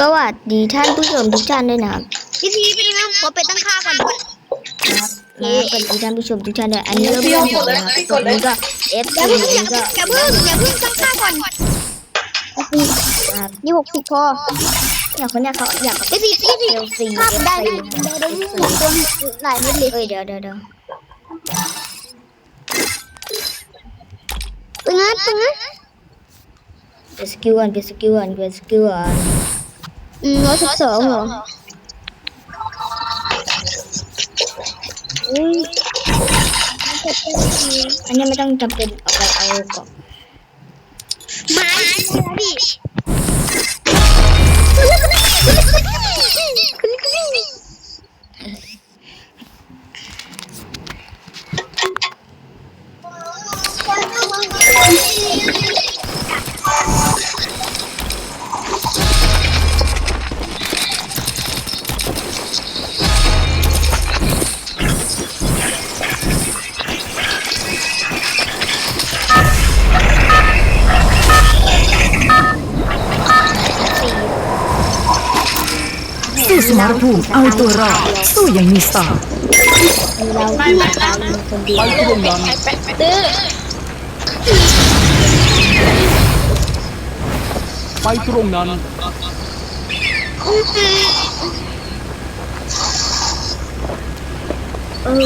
ก็หวัดดีท่านผู้ชมทุกท่านด้วยนะครับพี่ทีเป็นยังไงขอเป็ดตั้งค่าก่อนนะครับนะสวัสดีท่านผู้ชมทุกท่านด้วยอันนี้เริ่มเริ่มผมนะครับตรงนี้ก็ F อย่า4เพิ่งอย่านี่ก็อย่าเพิ่งอย่าเพิ่งตั้งค่าก่อนนะครับยี่หกสิบพออยากคนเนี้ยเขาอยากพี่ทีพี่ทีเอลซีภาพ F ได้4ได้ได้ได้ยี่หกตัวหลายเม็ดเลยเอ้ยเดี๋ยวเดี๋ยวเดี๋ยวตึงนะตึงนะเป็นสกิลก่อนเป็นสกิลก่อนเป็นสกิลก่อน อืมร้อยสิบสองเหรออุ้ยอันนี้ไม่ต้องจำเป็นเอาไปเอากล่องไม้พี่ ตัวรอดสู้อย่างมีสไตล์มีเราที่ตายมีคนเดียวไปตรงนั้นตื้อไปตรงนั้นเออ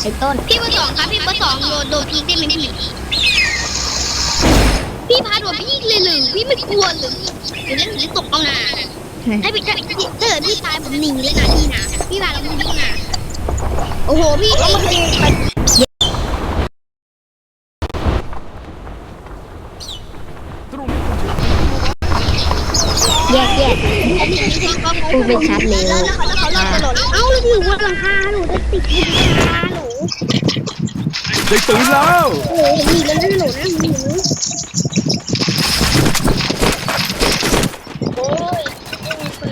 ไอ้ต้นพี่เบอร์สองครับพี่เบอร์สองโดนโดนพีกได้ไหมพี่พี่พาโดนพีกเลยหรือพี่ไม่กลัวหรือเดี๋ยวนั้นหนีตกเอานา ถ้าพี่ถ้าถ้าเกิดพี่ตายผมหนีเลยนะพี่นะพี่พาเราไม่ดีนะโอ้โหพี่แล้วมันไปตรงนี้แยกแยกพูดไม่ชัดเลยแล้วเขาแล้วเขาลอกกระโดดเอ้าแล้วอยู่บนหลังคาหนูจะติดอยู่บนหลังคาหนูได้ตื่นแล้วโอ้โหหนีแล้วนะหนูนะหนูโอ้ยไม่มีปื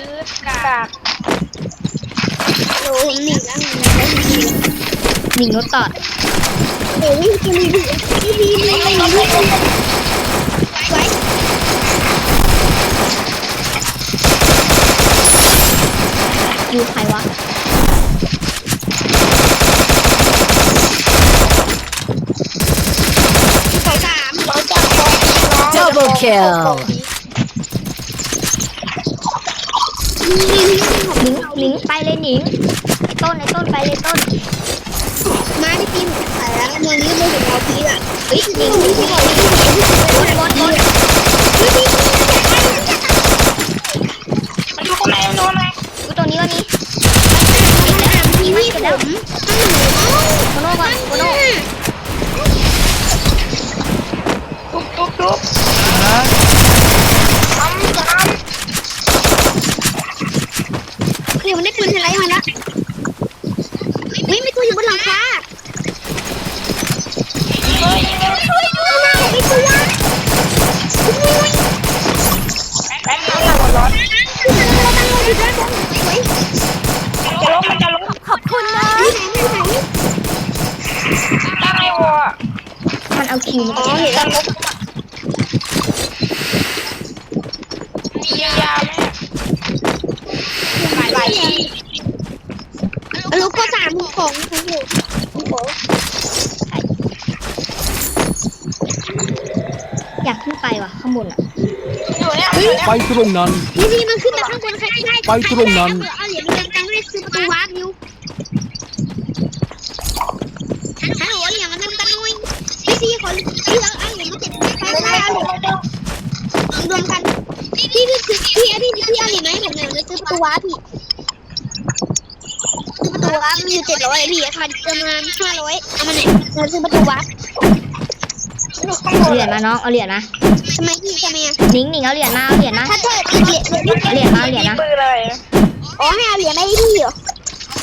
นกากโอ้ผมหนีแล้วหนีแล้วหนีแล้วหนิงรถตอดโอ้ยจะมีดีมีดีมีดีมีดีไว้อยู่ใครวะสองสามร้อ ยจับ double kill หนิงหนิงไปเลยหนิงไอ้ต้นไอ้ต้นไปเลยต้น มาที่ทีมขายแล้วเมืองนี้ไม่ถึงเราพีอะเฮ้ยหนิงหนิงหนิงบนบนบนมันอยู่ข้างในมันอยู่ข้างในกูตัวนี้วันนี้พี่พี่ผม โคโน่ก่อนโคโน่ ตุ๊บตุ๊บตุ๊บ นะ ทำจะทำ เดี๋ยวมันได้ปืนอะไรมาละไม่ไม่ตัวอยู่บนหลังคาเฮ้ยช่วยด้วยไม่ตัวแป๊บนึงนะร้อนจะล้มมันจะล้มขอบคุณนะไม่ไหนไม่ไหนตั้งไอ้วอมันเอาคิวมา อ๋อเห็นแล้วล้มมียาไหมหลายทีลูกก็สามของของอยู่ของ อยากขึ้นไปว่ะข้างบนอะ อยู่เนี่ย ไปตรงนั้น พี่พี่มันขึ้นไปข้างบนใครได้ไปตรงนั้น เอาเหรียญเงินตังค์ให้ซื้อประตูวาร์ปอยู่ฮัลโหลเหรียญมันตังค์หน่อยพี่พี่ขอพี่เอาเอาเหรียญมาเจ็ดใครได้เอาเหรียญรวมกันพี่พี่พี่พี่พี่พี่เอาเหรียญมาให้ผมหน่อยจะซื้อประตูวาร์ปพี่ซื้อประตูวาร์ปมีอยู่เจ็ดร้อยพี่ค่ะประมาณห้าร้อยเอามาหน่อยเราซื้อประตูวาร์ปเอาเหรียญมาน้องเอาเหรียญมาทำ ไมพี่ทำไมอะหนิงหนิงเอาเหรียญมาเอาเหรียญมาถ้าเธอเหรียญเหรียญเอาเหรียญมาเอาเหรียญมาอ๋อให้เอาเหรียญไปให้พี่เหรอ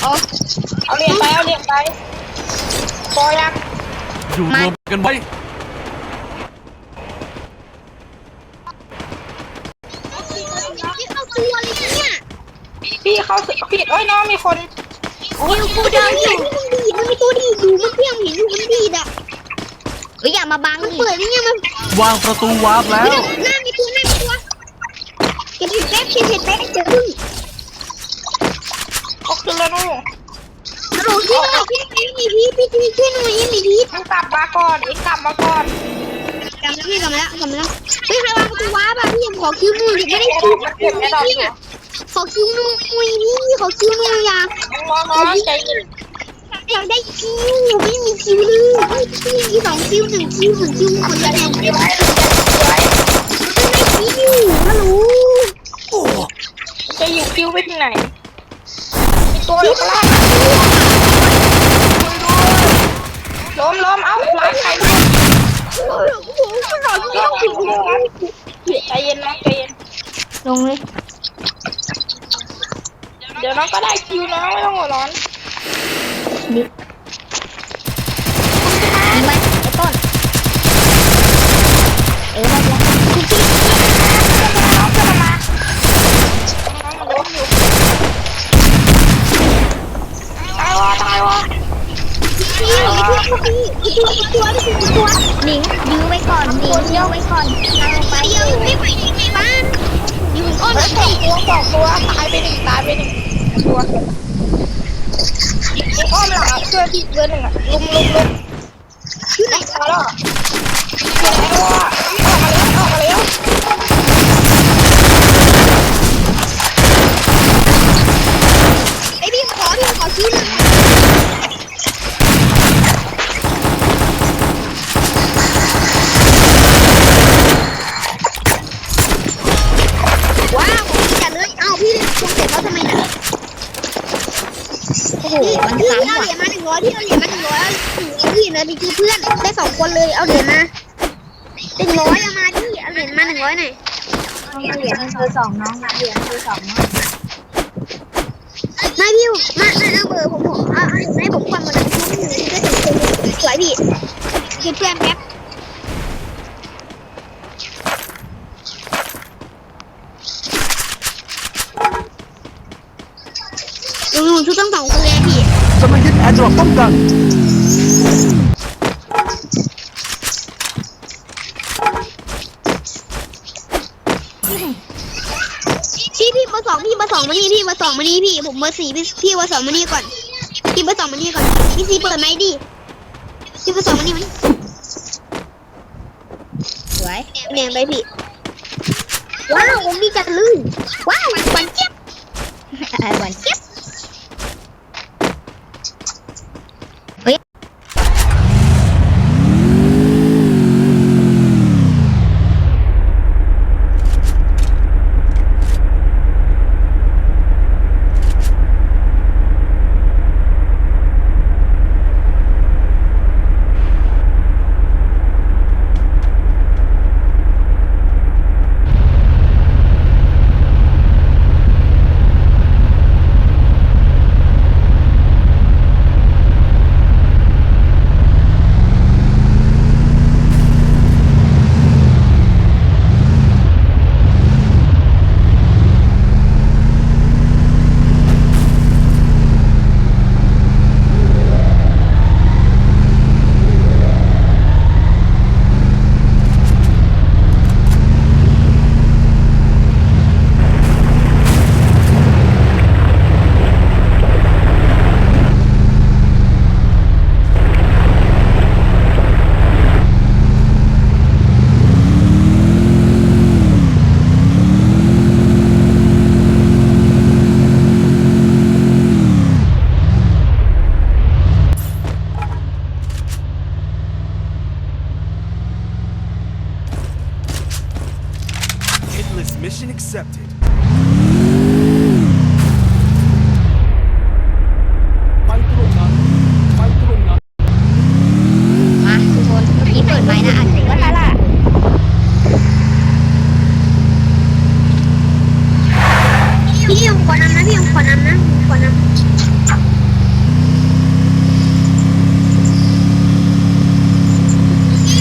อ๋อเอาเหรียญไปเอาเหรียญไปพอยังอยู่รวมกันไว้พี่เข้าตัวเลยเนี่ยพี่เขาผิดโอ้ยน้องมีคนโอ้ยกูเดินอยู่มันดีดมันมีตัวดีดอยู่มันเพียงเห็นอยู่มันดีดอะ เอ้ยอย่ามาบังมันดิเปิดนี่ไงมันวางประตูวาร์ปแล้ว หน้ามีตัวหน้ามีตัวเก็บผิดเป๊ปเห็ดเห็ดแม่เจอพึ่งก็ขึ้นแล้วนู่นฮัลโหลช่วยหน่อยช่วยหน่อยมีพีทพี่พีทช่วยหน่อยมีพีทมึงกลับมาก่อนเอ็งกลับมาก่อนกลับมาพี่กลับมาแล้วกลับมาแล้วเฮ้ยใครวางประตูว้าป่ะพี่ขอคิวหน่อยไม่ได้คิวพี่อะขอคิวหน่อยพี่ขอคิวหน่อยอะน้องน้องใจเย็น อยากได้คิวไม่มีคิวเลยพี่มีสองคิวหนึ่งคิวหนึ่งคิวคนละแนวไม่ได้คิวฮัลโหลจะอยู่คิวไปที่ไหนมีตัวอยู่ข้างล่างล้มล้มเอ้าร้านใครล้มโอ้โหนหลอนคิวคิวใจเย็นน้องใจเย็นลงเลยเดี๋ยวน้องก็ได้คิวน้องไม่ต้องหัวร้อน ดิยิงไปไอ้ต้น เออได้แล้วน้องมันล้มอยู่ตายวะตายวะพี่พี่พี่ตัวตัวตัวหนิงยื้อไว้ก่อนหนิงยื้อไว้ก่อนกำลังไปเดียวไม่ไหวในบ้านอยู่อ้อมเฮ้ยสองตัวสองตัวตายไปหนึ่งตายไปหนึ่งตัวไอ้อ้อมหลังอะเพื่อที่เบอร์หนึ่งอะลุมลุมลุมชื่อไหนมาแล้วอะอยู่ไหนแล้วอะออกมาแล้วออกมาแล้ว ไอพี่ขอพี่ขอชื่อหนึ่งว้าวพี่จัดเลยเอ้าพี่คงเสร็จแล้วทำไมน่ะ โอ้โห พี่ มัน พี่ ซ้ำ เอา ว่ะ เหรียญมาหนึ่งร้อยพี่เอาเหรียญมาหนึ่งร้อย เอาพี่เลยพี่คือเพื่อนได้สองคนเลยเอาเหรียญมาหนึ่งร้อยเอามาพี่เอาเหรียญมาหนึ่งร้อยหน่อยเหรียญมันคือสองน้องเหรียญคือสองน้องไม่พี่มามาเอาเบอร์ผมผมเอาเอาให้ผมฟังหมดเลยพี่ได้ถึงคนสวยพี่คือเพื่อนแป๊บลุงลุงชุดต้องสองคนเลยพี่กำลังยึดแอร์ดรอปป้องกัน พี่พี่เบอร์สองพี่เบอร์สองมานี่พี่เบ อร์สองมานี่พี่ผมเบอร์สี่พี่พี่เบอร์สองมานี่ก่อนพี่เบอร์สองมานี่ก่อนพี่ซีเปิดไหมดิพี่เบอร์สองมานี่มานี่สวยแนงไปพี่ว้าวผมมีจัดลื่นว้าวหวานเจี๊ยบหวานเจี๊ยบ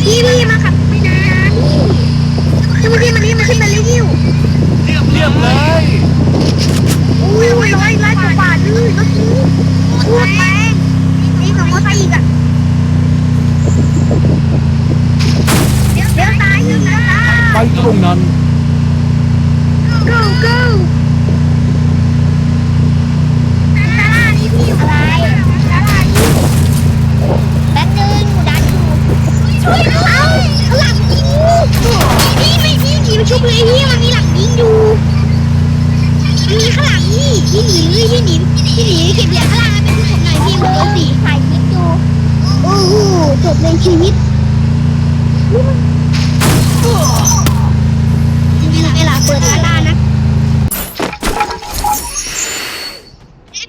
พี่พี่มาขับไปนะพี่ขึ้นมาขึ้นมาขึ้นมาเร็วยิ่วเรียบเรียบเลยอุ้ยร้อยร้อยกว่าบาทเลยรถนี้พูดไหมนี่สมมติอีกอะเดี๋ยวตายอยู่นะไปตรงนั้น go go แป๊บนึง เอาหลังยิงอยู่นี่ไม่ที่หนีมาชุบเลยที่มันมีหลังยิงอยู่มีข้างหลังนี่ที่หนีที่หนีที่หนีเก็บเหรียญข้างล่างเป็นที่ผมหน่อยพี่ผมเอาสีถ่ายคลิปดูโอ้โหจบในชีวิตเวลาเปิดตาลานะ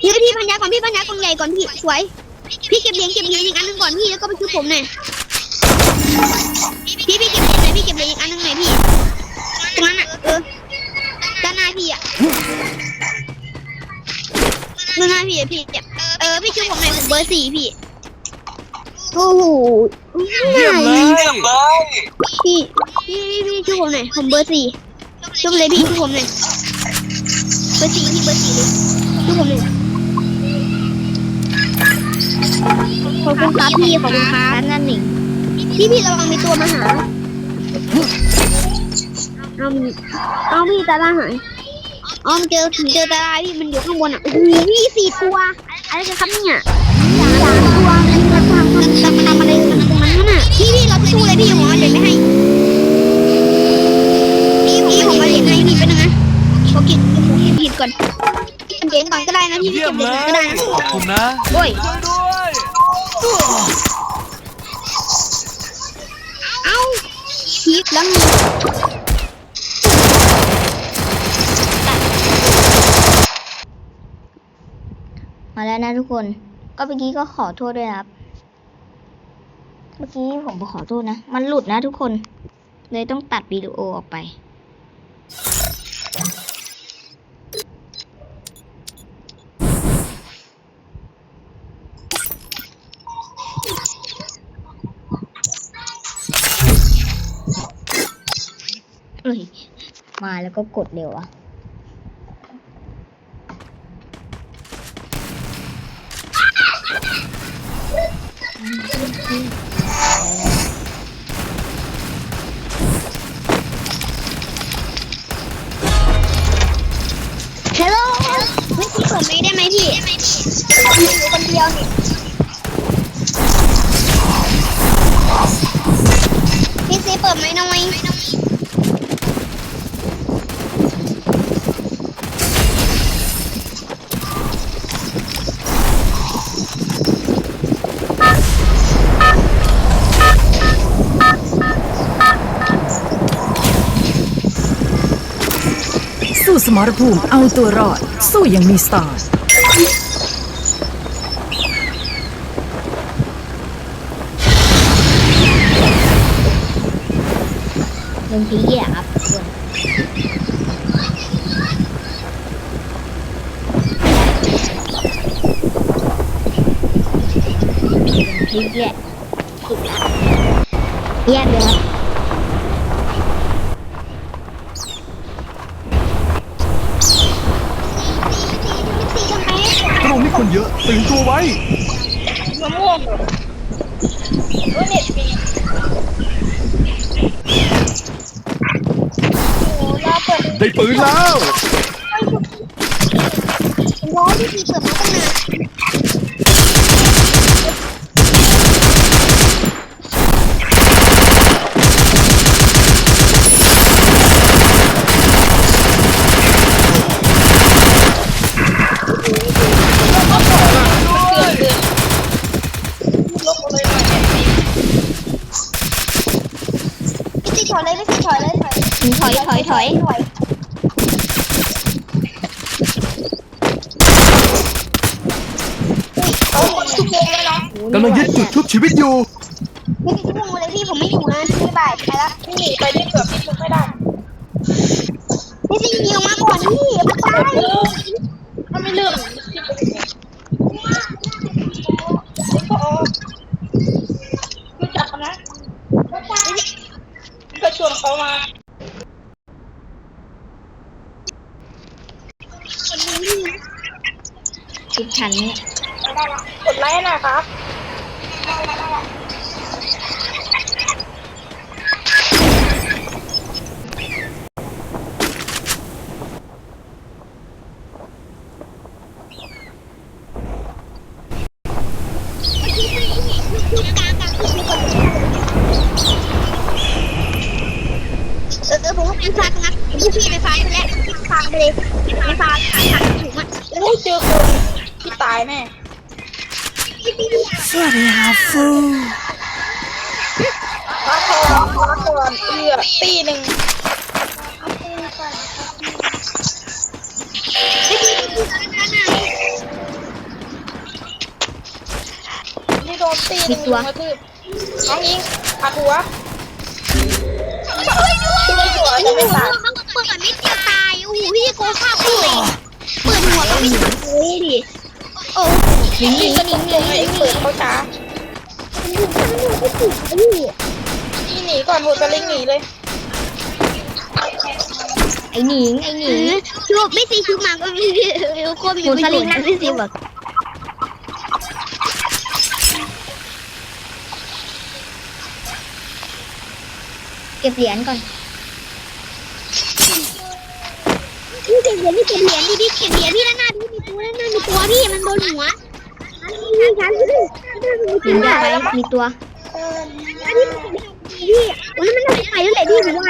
พี่พี่พันยาก่อนพี่พันยากองใหญ่ก่อนพี่สวยพี่เก็บเหรียญเก็บเหรียญอีกอันหนึ่งก่อนพี่แล้วก็ไปชุบผมหน่อย พี่พี่เก็บเหรียญหน่อยพี่เก็บเหรียญอีกอันหนึงหน่อยพี่ ตรงนั้นอะ เออ ด้านหน้าพี่อะด้านหน้าพี่อะพี่เก็บเออ พี่ช่วยผมหน่อยผมเบอร์สี่พี่ โอ้โหเยี่ยมเลยพี่พี่พี่พี่ช่วยผมหน่อยผมเบอร์สี่ช่วยผมเลยพี่ช่วยผมหน่อยเบอร์สี่พี่เบอร์สี่เลยช่วยผมหน่อยขอบคุณครับพี่ขอบคุณครับนั่นหนิง พี่พี่ระวังมีตัวมาหา เอามีเอาพี่ตาลาหายอ๋อมเจอถึงเจอตาลายพี่มันอยู่ข้างบนอะโอ้โหพี่สี่ตัว อะไรกันครับเนี่ยสามตัวมันมันทำมันทำทำอะไรมันตรงนั้นน่ะ พี่พี่เราสู้เลยพี่ผมอเด็กไปให้ พี่พี่ผมมาเด็กให้พี่เป็นยังไงเขากินผมผิดก่อนเก็บก่อนก็ได้นะพี่เก็บเลเด็กก่อนก็ได้นะขอบคุณนะโอ้ย ช่วยด้วย ชีฟแล้วมีมาแล้วนะทุกคน ก็เมื่อกี้ก็ขอโทษด้วยครับ เมื่อกี้ผมขอโทษนะ มันหลุดนะทุกคน เลยต้องตัดวิดีโอออกไป มาแล้วก็กดเร็วอะฮัลโหลไม่พี่ผมไม่ได้ไหมพี่ผมอยู่คนเดียวนี่พี่ซีเปิดไหมหน่อย สมรภูมิเอาตัวรอด สู้อยังมีสไตล์ลงพีแย่ครับบางทีแย่สุดละแย่เลยครับ พี่ซีทำไม ตรงนี้คนเยอะตื่นตัวไว้ มะม่วงเหรอเออเน็ตปีโอ้รอเปิด ได้ปืนแล้วร้อยพี่ซีเปิดมาตั้งนานถอยเลยถอยเลยถอยถอยถอยถอย เอาหมดทุกวงเลยเนาะ กำ ลังยึดจุดชุบชีวิตอยู่พี่ซีพุ่งมาเลยพี่ผมไม่อยู่นะพี่บายไปแล้วพี่หนีไปที่เกือบพี่ชุบไม่ได้พี่ซียิงมาก่อนพี่มันตายถ้าไม่เลือกพี่ไปยังไงก็ออกรู้จักกันนะก็ชวนเขามาชุดทันเนี่ยกดไลค์หน่อยครับ เออผมก็เป็นฟาตรงนั้นพี่พี่ไปฟาไปแล้วฟาไปเลยไปฟาขายขาดถุงอะ ไม่เจอคนที่ตายแน่สวัสดีค่ะฟูมาทองมาก่อนเอือตีหนึ่งนี่โดนตีหนึ่งมีตัวกระทืบน้องยิงอัดหัวช่วยหัวจะไม่ตายเขาเปิดไม่เดียวตายโอ้โหพี่โกฆ่าคนเลยเปิดหัวก็ไม่ถึงเลยดิ โอ้หนิงหนิงก็หนิงลงไอ้เปิดเขาช้าโหนี่หนีก่อนโหจะลิงหนีเลย ไอ้หนิงไอ้หนิงชุบไม่ตีชุบมาก็ไม่โคตรหมูสลิงนั่นไม่สิบอกเก็บเหรียญก่อนนี่เก็บเหรียญนี่เก็บเหรียญดิดิเก็บเหรียญพี่ด้านหน้าพี่ มีตัวด้านหน้ามีตัวพี่มันโดนหัวนี่ฉันพี่หนิงอย่าไปมีตัวอันนี้มันพี่โอ้ยมันน่าจะไปแล้วแหละพี่ผมว่า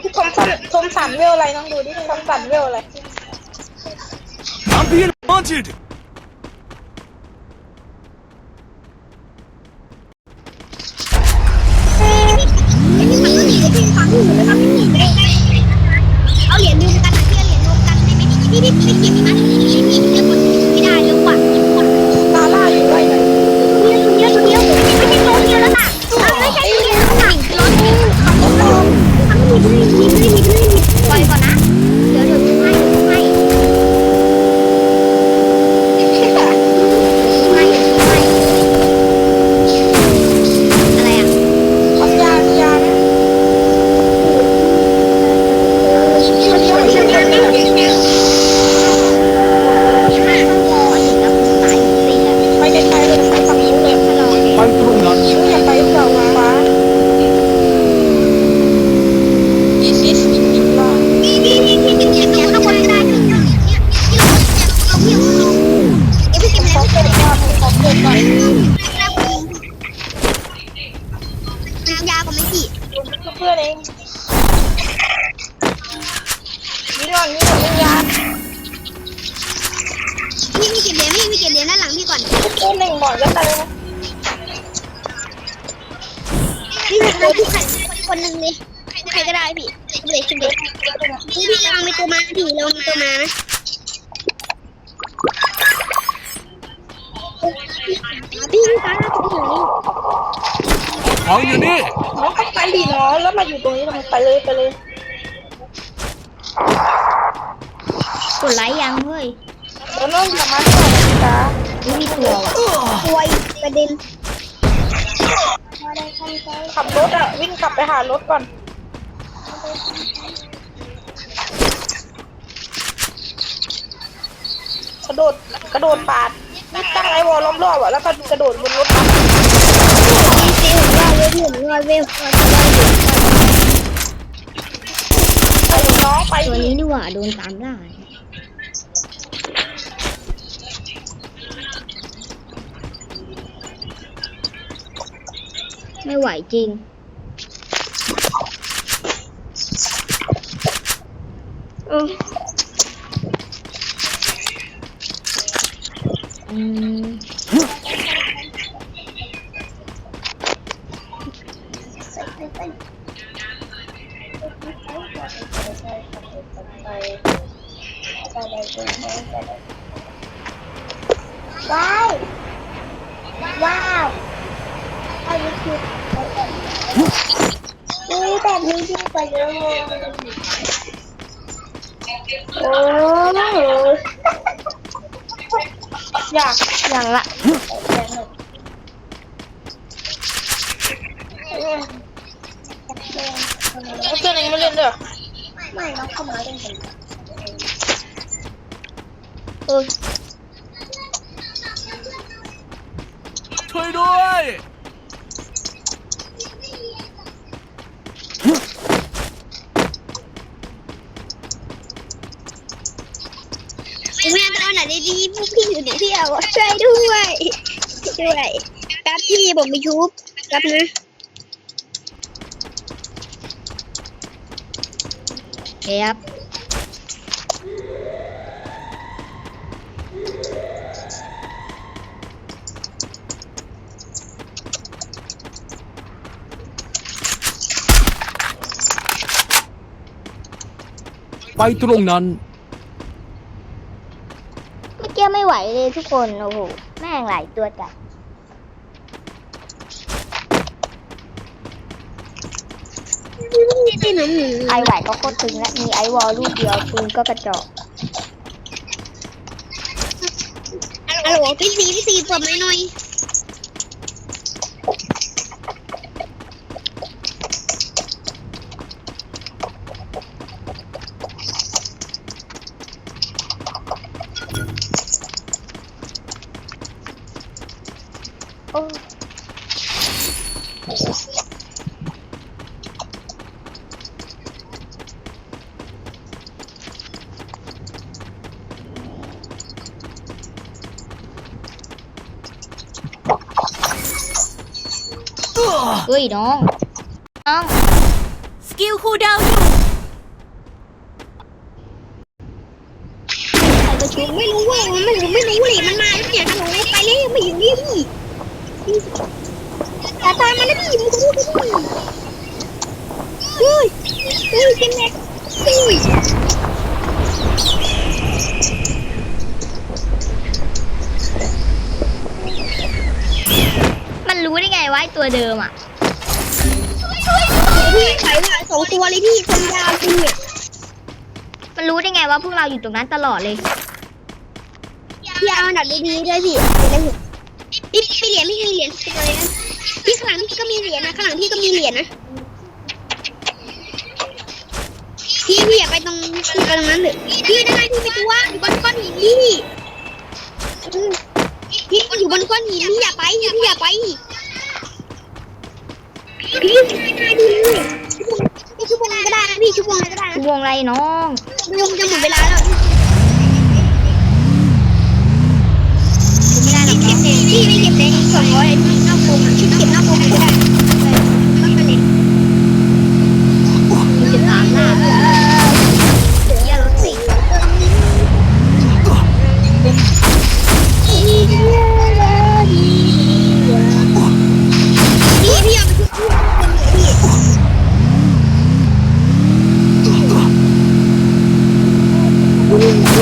พี่ทอมสันทอมสันเวลอะไรน้องดูดิทอมสันเวลอะไร Champion wanted. เไม่พี่เพื่อนเองนี่ก่อนนี่ก่อนนี่ยาพี่พี่เก็บเหรียญพี่พี่เก็บเหรียญด้านหลังพี่ก่อนเพื่อนหนึ่งหมอนก็ตายเลยนะพี่เหลือพี่ใครคนหนึ่งเลยใครก็ได้พี่เด็กเด็กพี่พี่เรามีตัวมาพี่เรามีตัวมานะพี่ตาตัวไหน ของอยู่นี่น้องก็ไปดีเนาะแล้วมาอยู่ตรงนี้ทำไมไปเลยไปเลยกดไลค์ยังเฮ้ยแล้วน้องสามารถต่อนาฬิกาไม่มีตัวว่ะตัวอีกประเด็นขับรถอะวิ่งกลับไปหารถก่อนกระโดดกระโดดปาดวิ่งตั้งไอ้วอลล้อมรอบอะแล้วก็กระโดดบนรถ บัสเซลว่าเวลหนึ่งว่าเวลไปน้องไปตัวนี้ดีกว่าโดนตามล่าไม่ไหวจริง เอออื ว้าวว้าวไอ้นี่คืออุ้ยแบบนี้ยิ่งไปเยอะเลยโอ้อยากอย่างละเพื่อนเองไม่เล่นด้วยเหรอไม่น้องเข้ามาเล่นกันเออ ช่วยด้วย แม่ตอนไหนดีๆพวกพี่อยู่ในที่เอาช่วยด้วยช่วยแป๊บพี่ผมไปชุบแป๊บนะเฮ้ยครับ ไปตรงนั้น เมื่อกี้ไม่ไหวเลยทุกคน โอ้โห แม่งหลายตัวจัดที่หนูหนูไอไหวก็โคตรตึงและมีไอวอลลูกเดียวปืนก็กระจอกฮัลโหลพี่ซีพี่ซีเปิดไม้หน่อย ฮ้ยน้อง น้อง สกิลคูลดาวน์อยู่ใครก็ชุบไม่รู้ว่ามันไม่รู้ไม่รู้เลยมันมาแล้วเนี่ยฮัลโหลไปเลยไม่อยู่นี่พี่ตาตามมาแล้วพี่มึงรู้กันพี่เฮ้ยเฮ้ยเจมแม็กเฮ้ยมันรู้ได้ไงว่าไอ้ตัวเดิมอะ พี่ไขว่ะสองตัวเลยพี่คนยาวจริงเนี่ยมันรู้ได้ไงว่าพวกเราอยู่ตรงนั้นตลอดเลยพี่เอาอันดับดีๆด้วยพี่เดี๋ยวพี่พี่เหรียญพี่เหรียญตัวเลยนะพี่ข้างหลังพี่ก็มีเหรียญนะข้างหลังพี่ก็มีเหรียญนะพี่พี่อย่าไปตรงพี่ไปตรงนั้นเลยพี่ได้พี่ไปตัวอยู่บนก้อนหินพี่พี่อยู่บนก้อนหินพี่อย่าไปพี่อย่าไป พี่ได้ดีเลยพี่ชุบวงก็ได้นะพี่ชุบวงก็ได้นะวงไรน้องลุงจะหมดเวลาแล้วไม่ได้หรอกเก็บเองพี่ไม่เก็บเองสองร้อยนอกวงชุดเก็บนอกวงก็ได้ไม่เป็นจะตามหน้าเยี่ยรถสิ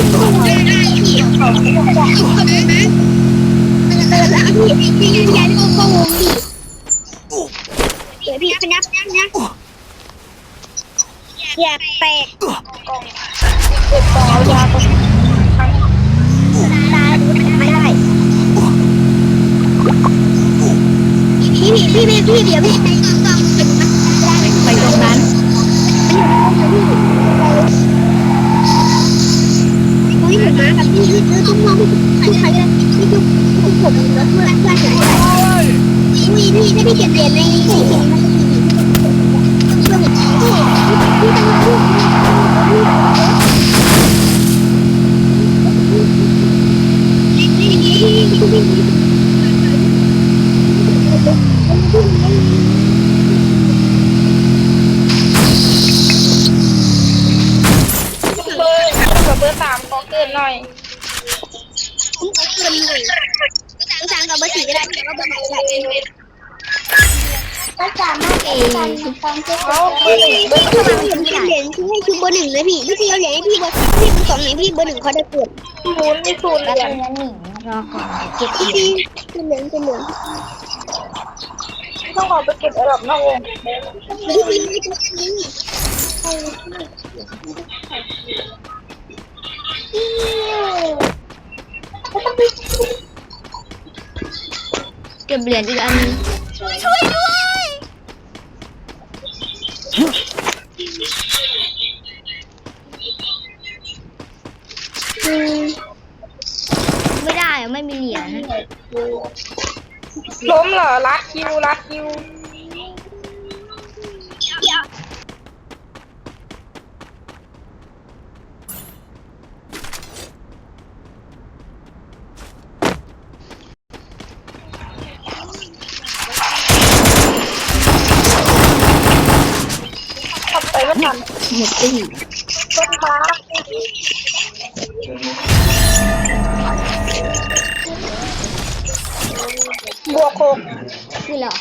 อบคุณนะเออแล้วพี่พี่พี่เดี๋ยวพี่พนักพนักนะอย่าแตกเก็บกองเอายาตรงทั้งตาดูไม่ได้พี่พี่พี่พี่พี่เดี๋ยวพี่ไปต้องไปตรงนั้น พี่เห็นมากับพี่พี่ต้องมองพี่ใครกันพี่ทุกทุกผมแล้วเพื่อนเพื่อนไหนพี่พี่ถ้าพี่เก็บเหรียญในพี่เห็นมันจะมีพี่พี่ต้องรู้เผมขอเกินหน่อยภาษากับภาษีก็ได้แต่ว่าภาษาก็ได้ก็สามารถเองฟังเจ้าเอาเบอร์หนึ่งเบอร์ถ้าเราเห็นเหรียญคือให้ชุบเบอร์หนึ่งนะพี่พี่เอาเหรียญให้พี่เบอร์พี่เบอร์สองไหนพี่เบอร์หนึ่งเขาได้เกิดศูนย์ไม่ศูนย์แล้วเหรียญเนื้อหนึ่งรอก่อนเก็บพี่อีเป็นเหรียญเป็นเหรียญต้องเอาไปเก็บระดับนอกวงพี่พี่ไม่ชุบนี้ เก็บเหรียญอีกอันนึงช่วยด้วย ไม่ได้อะไม่มีเหรียญ ล้มเหรอลัดคิวลัดคิว เดี๋ยว ขับไปไม่ทัน หมดตีต้นฟ้าบวกหกคือเหรอ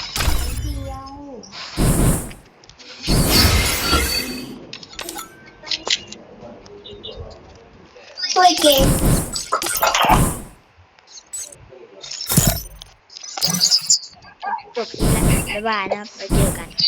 ช่วยเกมจบคลิปแล้วบ๊ายบายนะครับไปเจอกัน